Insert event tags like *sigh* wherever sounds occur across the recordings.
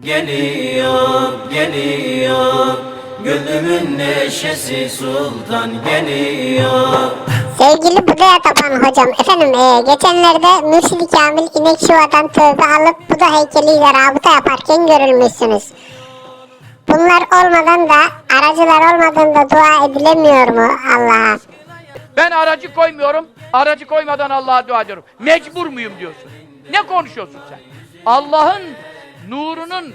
Geliyor, geliyor Gönlümün neşesi sultan geliyor Sevgili Buda'ya tapan hocam, efendim e, geçenlerde Mürşid-i Kamil İnek Şiva'dan tövbe alıp Buda heykeliyle rabıta yaparken görülmüşsünüz. Bunlar olmadan da, aracılar olmadan da dua edilemiyor mu Allah'a? Ben aracı koymuyorum. Aracı koymadan Allah'a dua ediyorum. Mecbur muyum diyorsun. Ne konuşuyorsun sen? Allah'ın nurunun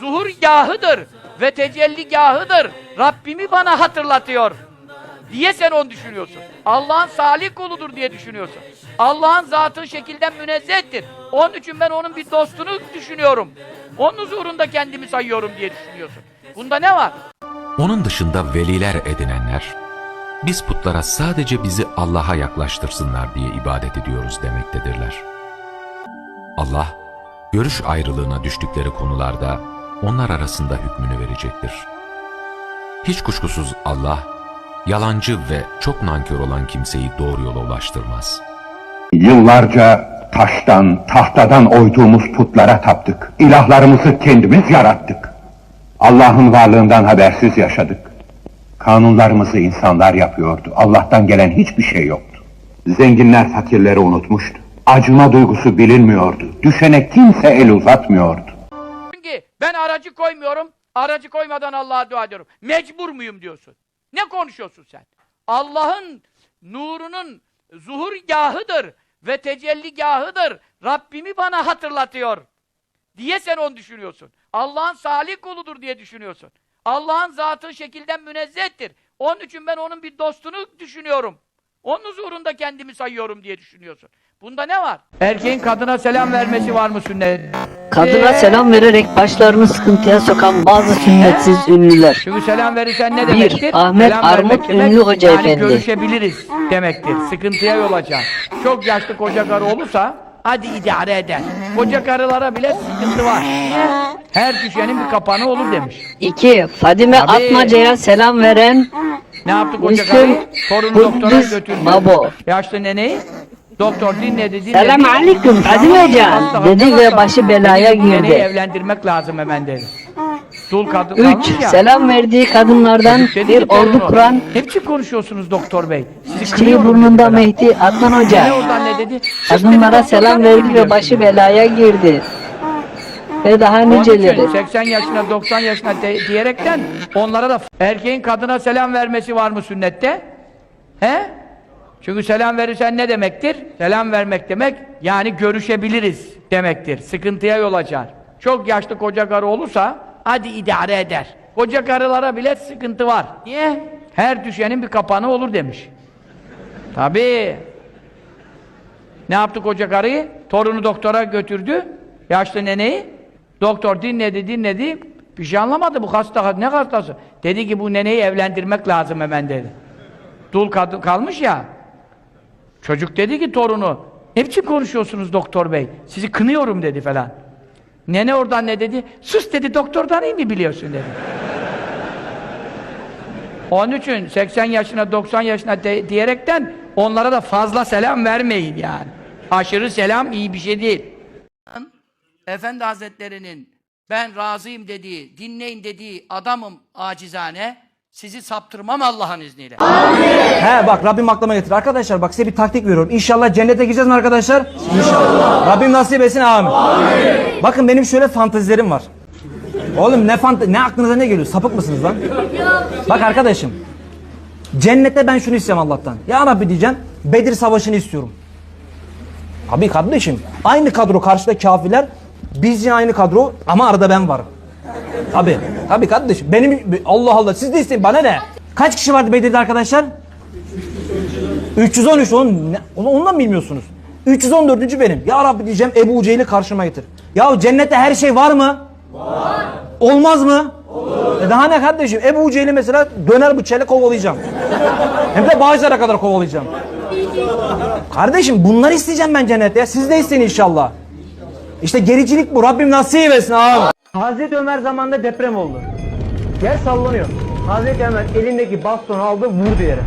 zuhurgahıdır ve tecelligahıdır. Rabbimi bana hatırlatıyor. Diye sen onu düşünüyorsun. Allah'ın salih kuludur diye düşünüyorsun. Allah'ın zatı şekilden münezzehtir. Onun için ben onun bir dostunu düşünüyorum. Onun huzurunda kendimi sayıyorum diye düşünüyorsun. Bunda ne var? Onun dışında veliler edinenler, biz putlara sadece bizi Allah'a yaklaştırsınlar diye ibadet ediyoruz demektedirler. Allah, görüş ayrılığına düştükleri konularda onlar arasında hükmünü verecektir. Hiç kuşkusuz Allah, yalancı ve çok nankör olan kimseyi doğru yola ulaştırmaz. Yıllarca taştan, tahtadan oyduğumuz putlara taptık. İlahlarımızı kendimiz yarattık. Allah'ın varlığından habersiz yaşadık. Kanunlarımızı insanlar yapıyordu. Allah'tan gelen hiçbir şey yoktu. Zenginler fakirleri unutmuştu. Acıma duygusu bilinmiyordu. Düşene kimse el uzatmıyordu. Çünkü ben aracı koymuyorum. Aracı koymadan Allah'a dua ediyorum. Mecbur muyum diyorsun. Ne konuşuyorsun sen? Allah'ın nurunun zuhurgahıdır ve tecelligahıdır. Rabbimi bana hatırlatıyor. Diye sen onu düşünüyorsun. Allah'ın salih kuludur diye düşünüyorsun. Allah'ın zatı şekilden münezzehtir. Onun için ben onun bir dostunu düşünüyorum. Onun huzurunda kendimi sayıyorum diye düşünüyorsun. Bunda ne var? Erkeğin kadına selam vermesi var mı sünnet? Kadına selam vererek başlarını sıkıntıya sokan bazı sünnetsiz ünlüler. Çünkü selam verirsen ne Bir, demektir? Ahmet selam vermek Armut demek, Ünlü Hoca yani Efendi. görüşebiliriz demektir. Sıkıntıya yol açar. Çok yaşlı koca karı olursa hadi idare eder. Koca karılara bile sıkıntı var. Her düşenin bir kapanı olur demiş. 2. Fadime Tabii. Atmaca'ya selam veren Ne yaptı koca karı? Torunu doktora götürdü. Babo. Yaşlı neneyi Doktor dinledi dinledi. Selam aleyküm Fadime Hoca dedi ve başı belaya Dedi, neneyi girdi. evlendirmek lazım hemen dedi. Dul kadın 3. kalmış ya. Selam verdiği kadınlardan dedi bir ki ordu kuran Ne biçim konuşuyorsunuz doktor bey? Sizi Çiğ dedi burnunda falan. Mehdi Adnan Ne Hoca oradan ne dedi? Siz kadınlara dedi, selam verdi ve biliyorsunuz. başı belaya girdi. Ve daha Onun için niceleri. 80 yaşına 90 yaşına de- diyerekten onlara da erkeğin kadına selam vermesi var mı sünnette? He? Çünkü selam verirsen ne demektir? Selam vermek demek yani görüşebiliriz demektir. Sıkıntıya yol açar. Çok yaşlı koca karı olursa hadi idare eder. Koca karılara bile sıkıntı var. Niye? Her düşenin bir kapanı olur demiş. Tabii. Ne yaptı koca karıyı? Torunu doktora götürdü. Yaşlı neneyi. Doktor dinledi dinledi. Bir şey anlamadı bu hasta. Ne hastası? Dedi ki bu neneyi evlendirmek lazım hemen dedi. Dul kalmış ya. Çocuk dedi ki torunu. Ne biçim konuşuyorsunuz doktor bey? Sizi kınıyorum dedi falan. Nene oradan ne dedi? Sus dedi doktordan iyi mi biliyorsun dedi. *laughs* Onun için 80 yaşına 90 yaşına de- diyerekten onlara da fazla selam vermeyin yani. Aşırı selam iyi bir şey değil. Efendi Hazretleri'nin ben razıyım dediği, dinleyin dediği adamım acizane, sizi saptırmam Allah'ın izniyle. He bak Rabbim aklıma getir. Arkadaşlar bak size bir taktik veriyorum. İnşallah cennete gireceğiz mi arkadaşlar? İnşallah. Rabbim nasip etsin amin. Bakın benim şöyle fantezilerim var. Oğlum ne fant ne aklınıza ne geliyor? Sapık mısınız lan? Bak arkadaşım. Cennette ben şunu istiyorum Allah'tan. Ya Rabbi diyeceğim. Bedir Savaşı'nı istiyorum. Abi kardeşim aynı kadro karşıda kafirler. Biz yine aynı kadro ama arada ben varım. Tabi. Tabi kardeşim. Benim Allah Allah siz de isteyin bana ne? Kaç kişi vardı Bedir'de arkadaşlar? 313 onu, ne- onu ondan bilmiyorsunuz? 314. benim. Ya Rabbi diyeceğim Ebu Cehil'i karşıma getir. Ya cennette her şey var mı? Var. Olmaz mı? Olur. E daha ne kardeşim? Ebu Cehil'i mesela döner bıçağıyla kovalayacağım. *laughs* Hem de bağcılara kadar kovalayacağım. Kardeşim bunları isteyeceğim ben cennette ya. Siz de isteyin inşallah. İşte gericilik bu. Rabbim nasip etsin abi. Hazreti Ömer zamanında deprem oldu. Yer sallanıyor. Hazreti Ömer elindeki bastonu aldı vurdu yere.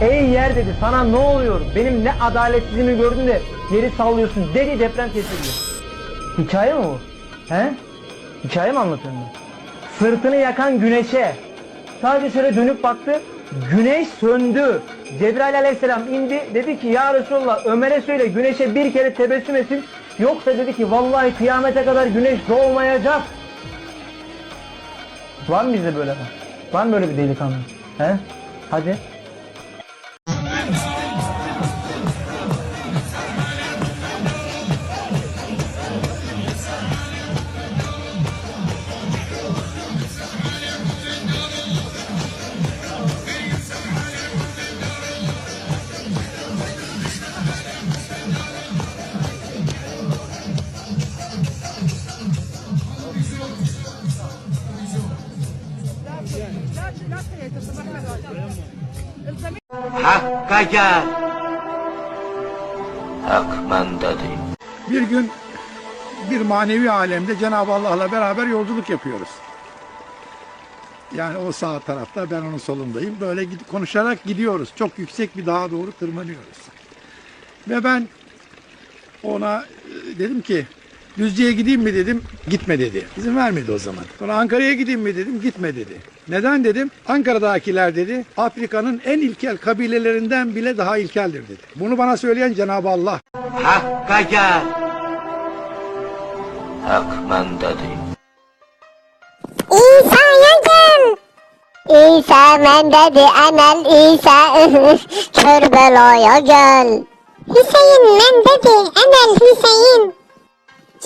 Ey yer dedi sana ne oluyor? Benim ne adaletsizliğimi gördün de yeri sallıyorsun dedi deprem kesildi. Hikaye mi bu? He? Hikaye mi anlatıyorum ben? Sırtını yakan güneşe. Sadece şöyle dönüp baktı. Güneş söndü. Cebrail aleyhisselam indi. Dedi ki ya Resulallah Ömer'e söyle güneşe bir kere tebessüm etsin. Yoksa dedi ki vallahi kıyamete kadar güneş doğmayacak. Var mı bizde böyle? Var mı böyle bir delikanlı? He? Hadi. Hakka gel. Hak mendedir. Bir gün bir manevi alemde Cenab-ı Allah'la beraber yolculuk yapıyoruz. Yani o sağ tarafta ben onun solundayım. Böyle konuşarak gidiyoruz. Çok yüksek bir dağa doğru tırmanıyoruz. Ve ben ona e, dedim ki Düzce'ye gideyim mi dedim. Gitme dedi. İzin vermedi o zaman. Sonra Ankara'ya gideyim mi dedim. Gitme dedi. Neden dedim? Ankara'dakiler dedi Afrika'nın en ilkel kabilelerinden bile daha ilkeldir dedi. Bunu bana söyleyen Cenab-ı Allah. Hakka gel. Hak mendedir. İsa'ya gel. İsa mendedi emel İsa Körbela'ya gel. Hüseyin mendedi emel Hüseyin.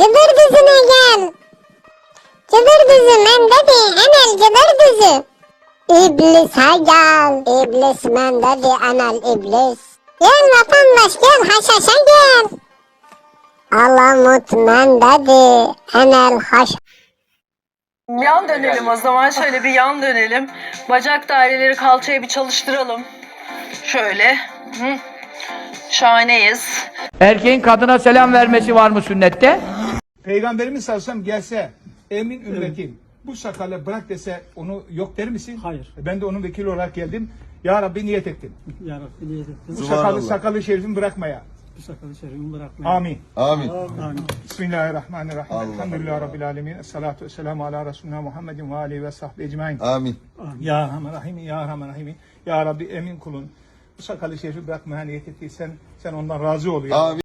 Cıdır düzüne gel. Cıdır düzü mendedi emel cıdır düzü. İblise gel. İblis mendedi emel iblis. Gel vatandaş gel haşhaşa gel. Alamut mendedi emel haş Yan dönelim o zaman. Şöyle bir yan dönelim. Bacak daireleri kalçaya bir çalıştıralım. Şöyle. Hı. Şahaneyiz. Erkeğin kadına selam vermesi var mı sünnette? Peygamberimiz sallallahu aleyhi ve sellem gelse emin ümmetim bu sakalı bırak dese onu yok der misin? Hayır. Ben de onun vekili olarak geldim. Ya Rabbi niyet ettim. Ya Rabbi niyet ettim. Bu sakalı sakalı şerifimi bırakmaya. Bu sakalı şerifimi bırakmayın. Amin. Amin. Bismillahirrahmanirrahim. Elhamdülillahi Rabbil alemin. Esselatu vesselamu ala Resulina Muhammedin ve aleyhi ve sahbihi ecmain. Amin. Ya Rahman Rahim, Ya Rahman Rahim. Ya Rabbi emin kulun. Bu sakalı şerifi bırakmaya niyet ettiysen sen ondan razı ol ya.